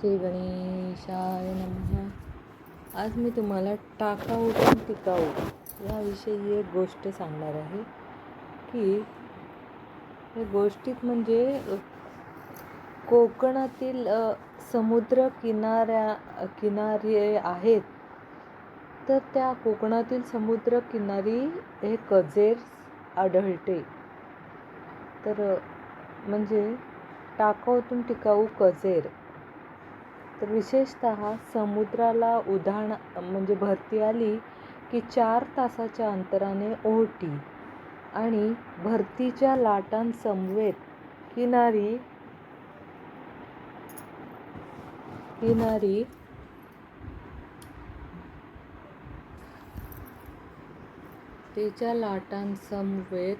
श्री गणेशाय नम. आज मी तुम्हाला टाकाऊ पण टिकाऊ याविषयी एक गोष्ट सांगणार आहे की हे गोष्टीत म्हणजे कोकणातील समुद्र किनाऱ्या किनारे आहेत. तर त्या कोकणातील समुद्र किनारी हे कजेर आढळते. तर म्हणजे टाकाऊतून टिकाऊ कजेर तर विशेषतः समुद्राला उधाण म्हणजे भरती आली की चार तासाच्या अंतराने ओहोटी आणि भरतीच्या लाटांसमवेत किनारी किनारी तिच्या लाटांसमवेत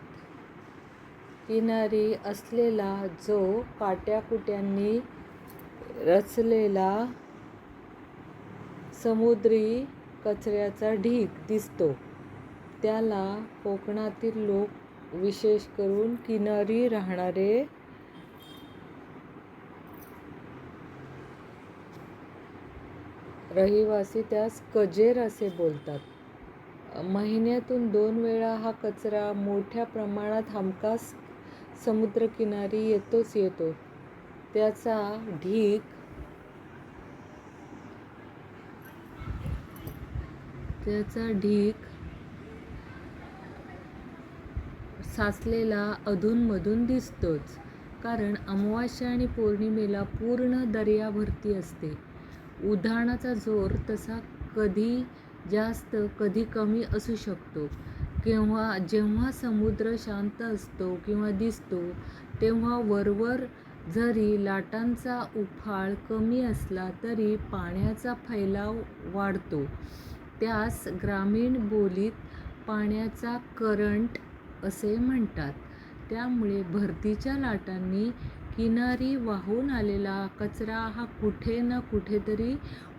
किनारी असलेला जो काट्याकुट्यांनी रचलेला समुद्री कचऱ्याचा ढीग दिसतो. त्याला कोकणातील लोक विशेष करून किनारी राहणारे रहिवासी त्यास कजेर असे बोलतात. महिन्यातून दोन वेळा हा कचरा मोठ्या प्रमाणात हमखास समुद्रकिनारी येतोच येतो. त्याचा ढीग त्याचा ढीग साचलेला अधूनमधून दिसतोच कारण अमावास्या आणि पौर्णिमेला पूर्ण दर्याभरती असते. उधाणाचा जोर तसा कधी जास्त कधी कमी असू शकतो. केव्हा जेव्हा समुद्र शांत असतो किंवा दिसतो तेव्हा वरवर जरी लाटांचा उफाळ कमी असला तरी पाण्याचा फैलाव वाढतो. त्यास ग्रामीण बोलीत पाण्याचा करंट असे म्हणतात. त्यामुळे भरतीच्या लाटांनी किनारी वाहून आलेला कचरा हा कुठे ना कुठेतरी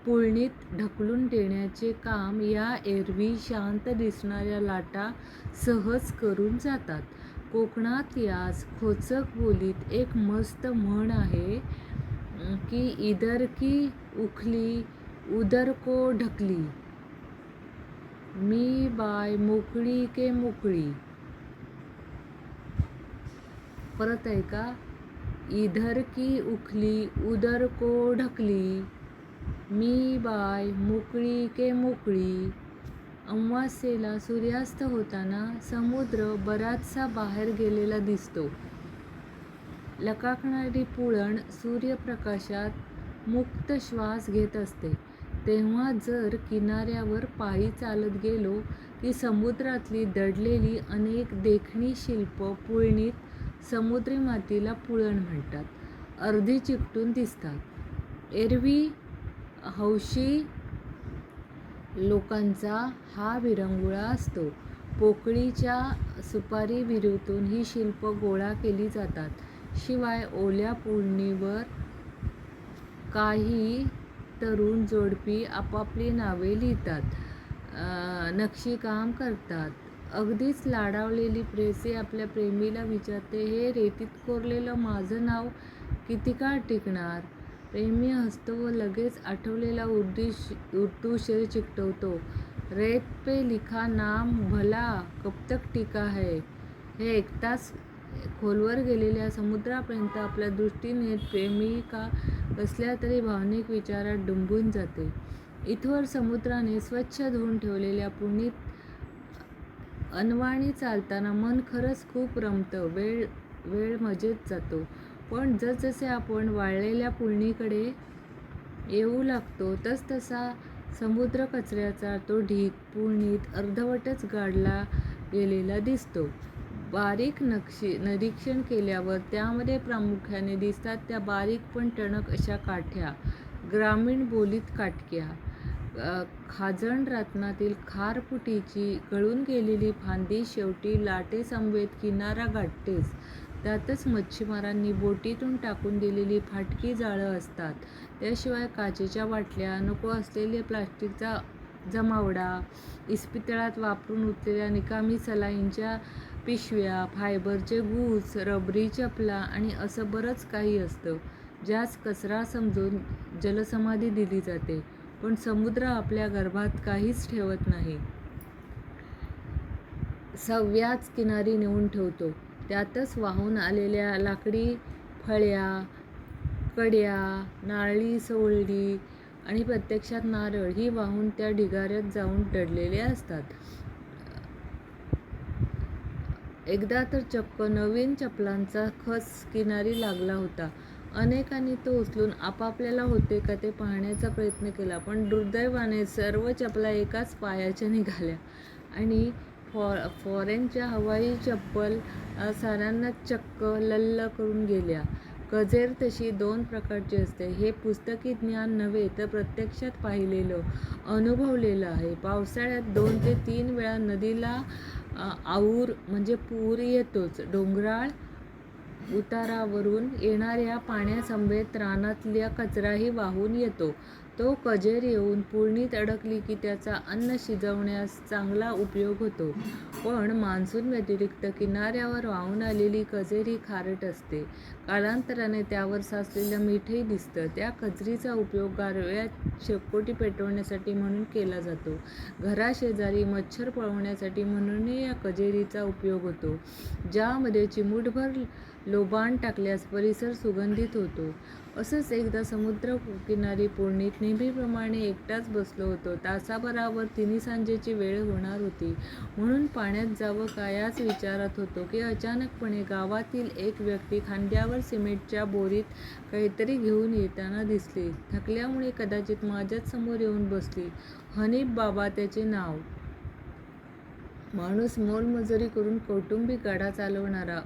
पुळणीत ढकलून देण्याचे काम या एरवी शांत दिसणाऱ्या लाटा सहज करून जातात. कोकणात यास खोचक बोलीत एक मस्त म्हण आहे की इधर की उखली उदर को ढकली. मी बाय मोकळी के मोकळी. परत आहे का? इधर की उखली उदर को ढकली. मी बाय मोकळी के मोकळी. अमावास्येला सूर्यास्त होताना समुद्र बराचसा बाहेर गेलेला दिसतो. लकाकणारी पुळण सूर्यप्रकाशात मुक्त श्वास घेत असते. तेव्हा जर किनाऱ्यावर पायी चालत गेलो की समुद्रातली दडलेली अनेक देखणी शिल्प पुळणीत समुद्री मातीला पुळण म्हणतात. अर्धी चिकटून दिसतात. एरवी हौशी लोकांचा हा विरंगुळा असतो. पोकळीच्या सुपारी विहिरीतून ही शिल्प गोळा केली जातात. शिवाय ओल्या पुळणीवर काही तरुण जोडपी आपापली नावे लिहितात नक्षीकाम करतात. अगदीच लाडावलेली प्रेसे आपल्या प्रेमीला विचारते हे रेतीत कोरलेलं माझं नाव किती काळ टिकणार? प्रेमी हसतो व लगेच आठवलेला उर्दी उर्दू शेर चिकटवतो. रेत पे लिखा नाम भला कब तक टीका है? हे ऐकताच खोलवर गेलेल्या समुद्रापर्यंत आपल्या दृष्टीने प्रेमिका कसल्या तरी भावनिक विचारात डुंबून जाते. इथवर समुद्राने स्वच्छ धुवून ठेवलेल्या पुणीत अनवाणी चालताना मन खरंच खूप रमतं. वेळ वेळ मजेत जातो. पण जसजसे आपण वाळलेल्या पुळणीकडे येऊ लागतो तसतसा समुद्र कचऱ्याचा तो ढीग पुळणीत अर्धवटच गाडला गेलेला दिसतो. बारीक नक्षी निरीक्षण केल्यावर त्यामध्ये प्रामुख्याने दिसतात त्या बारीक पण टणक अशा काठ्या ग्रामीण बोलीत काटक्या. खाजण रत्नातील खारफुटीची गळून गेलेली फांदी शेवटी लाटेसमवेत किनारा गाठतेच. त्यातच मच्छीमारांनी बोटीतून टाकून दिलेली फाटकी जाळं असतात. त्याशिवाय काचेच्या बाटल्या नको असलेले प्लास्टिकचा जमावडा इस्पितळात वापरून उरलेल्या निकामी सलाईंच्या पिशव्या फायबरचे गूज रबरी चपला आणि असं बरंच काही असतं ज्यास कचरा समजून जलसमाधी दिली जाते. पण समुद्र आपल्या गर्भात काहीच ठेवत नाही. सव्याच किनारी नेऊन ठेवतो. त्यातच वाहून आलेल्या लाकडी फळ्या कड्या नारळी सोलडी आणि प्रत्यक्षात नारळ ही वाहून त्या ढिगाऱ्यात जाऊन दडलेले असतात. एकदा तर चक्क नवीन चपलांचा खस किनारी लागला होता. अनेकांनी तो उचलून आपापल्याला होते का ते पाहण्याचा प्रयत्न केला पण दुर्दैवाने सर्व चपला एकाच पायाच्या निघाल्या आणि फॉ फॉरेनच्या हवाई चप्पल सरांना चक्क लल्ल करून गेल्या. कजेर तशी दोन प्रकारची असते. हे पुस्तकी ज्ञान नव्हे तर प्रत्यक्षात पाहिलेलं अनुभवलेलं आहे. पावसाळ्यात दोन ते तीन वेळा नदीला आऊर म्हणजे पूर येतोच. डोंगराळ उतारावरून येणाऱ्या पाण्यासमवेत रानातल्या कचराही वाहून येतो. तो कजेर येऊन पुळणीत अडकली की त्याचा अन्न शिजवण्यास चांगला उपयोग होतो. पण मान्सून व्यतिरिक्त किनाऱ्यावर वाहून आलेली कजेर ही खारट असते. कालांतराने त्यावर साचलेलं मीठही दिसतं. त्या कजरीचा उपयोग गारव्यात शेपकोटी पेटवण्यासाठी म्हणून केला जातो. घराशेजारी मच्छर पळवण्यासाठी म्हणूनही या कजेरीचा उपयोग होतो ज्यामध्ये चिमूटभर लोबाण टाकल्यास परिसर सुगंधित होतो. असंच एकदा समुद्र किनारी पुळणीत नेहमीप्रमाणे एकटाच बसलो होतो. तासाभरावर तिन्ही सांजेची वेळ होणार होती. म्हणून पाण्यात जावं का याच विचारात होतो की अचानकपणे गावातील एक व्यक्ती खांद्यावर सिमेंटच्या बोरीत काहीतरी घेऊन येताना दिसली. थकल्यामुळे कदाचित माझ्याच समोर येऊन बसली. हनीफ बाबा त्याचे नाव. माणूस मोलमजुरी करून कौटुंबिक गाडा चालवणारा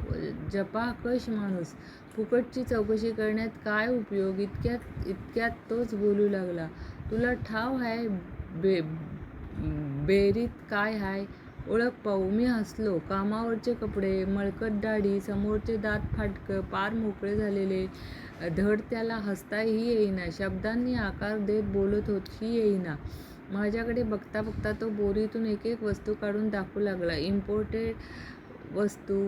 जपाकश माणूस. फुकटची चौकशी करण्यात काय उपयोग? इतक्यात इतक्यात तोच बोलू लागला. तुला ठाव हाय बे बेरीत काय हाय? ओळख पाहू मी हसलो. कामावरचे कपडे मळकट दाढी समोरचे दात फाटकं पार मोकळे झालेले. धड त्याला हसताही येईना. शब्दांनी आकार देत बोलत होतही येईना. माझ्याकडे बघता बघता तो बोरीतून एक एक वस्तू काढून दाखवू लागला. इम्पोर्टेड वस्तू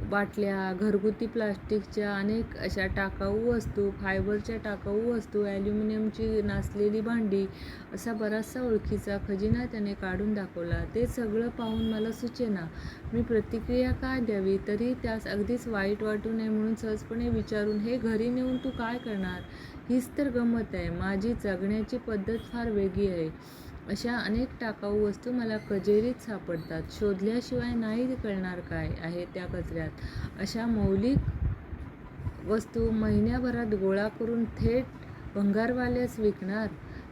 बाटल्या घरगुती प्लास्टिकच्या अनेक अशा टाकाऊ वस्तू फायबरच्या टाकाऊ वस्तू ॲल्युमिनियमची नासलेली भांडी असा बराचसा ओळखीचा खजिना त्याने काढून दाखवला. ते सगळं पाहून मला सुचेना. मी प्रतिक्रिया काय द्यावी? तरी त्यास अगदीच वाईट वाटू नये म्हणून सहजपणे विचारून हे घरी नेऊन तू काय करणार? हीच तर गंमत आहे. माझी जगण्याची पद्धत फार वेगळी आहे. अशा अनेक टाकाऊ वस्तू मला कजेरीत सापडतात. शोधल्याशिवाय नाही कळणार काय आहे त्या कचऱ्यात? अशा मौलिक वस्तू महिन्याभरात गोळा करून थेट भंगारवाल्यास विकणार?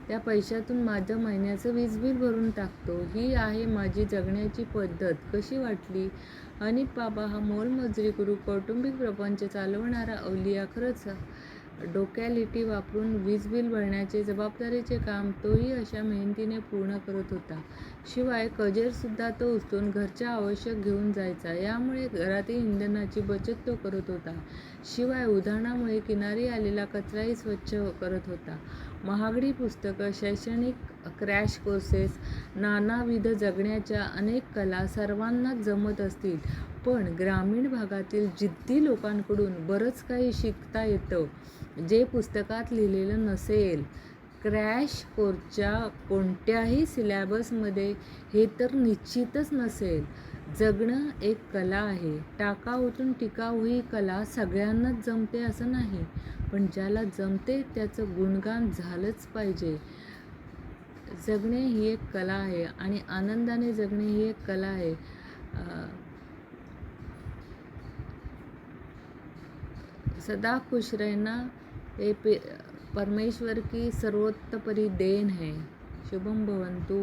त्या पैशातून माझं महिन्याचं वीज बिल भरून टाकतो. ही आहे माझी जगण्याची पद्धत. कशी वाटली? आणि बाबा हा मोलमजुरी करू कौटुंबिक प्रपंच चालवणारा अवलिया खरंच डोक्यालिटी वापरून वीज बिल भरण्याचे जबाबदारीचे काम तोही अशा मेहनतीने पूर्ण करत होता. शिवाय कजेरसुद्धा तो उचलून घरच्या आवश्यक घेऊन जायचा. यामुळे घरातील इंधनाची बचत तो करत होता. शिवाय उधाणामुळे किनारी आलेला कचराही स्वच्छ करत होता. महागडी पुस्तकं शैक्षणिक क्रॅश कोर्सेस नानाविध जगण्याच्या अनेक कला सर्वांनाच जमत असतील. पण ग्रामीण भागातील जिद्दी लोकांकडून बरंच काही शिकता येतं. जे पुस्तकात लिहिलेलं नसेल क्रॅश कोर्सच्या कोणत्याही सिलॅबसमध्ये हे तर निश्चितच नसेल. जगणं एक कला आहे. टाकाऊतून टिकाऊ ही कला सगळ्यांनाच जमते असं नाही. पण ज्याला जमते त्याचं गुणगान झालंच पाहिजे. जगणे ही एक कला आहे आणि आनंदाने जगणे ही एक कला आहे. सदा खुश रहना ये पे परमेश्वर की सर्वोत्तपरी देन है. शुभम भवंतु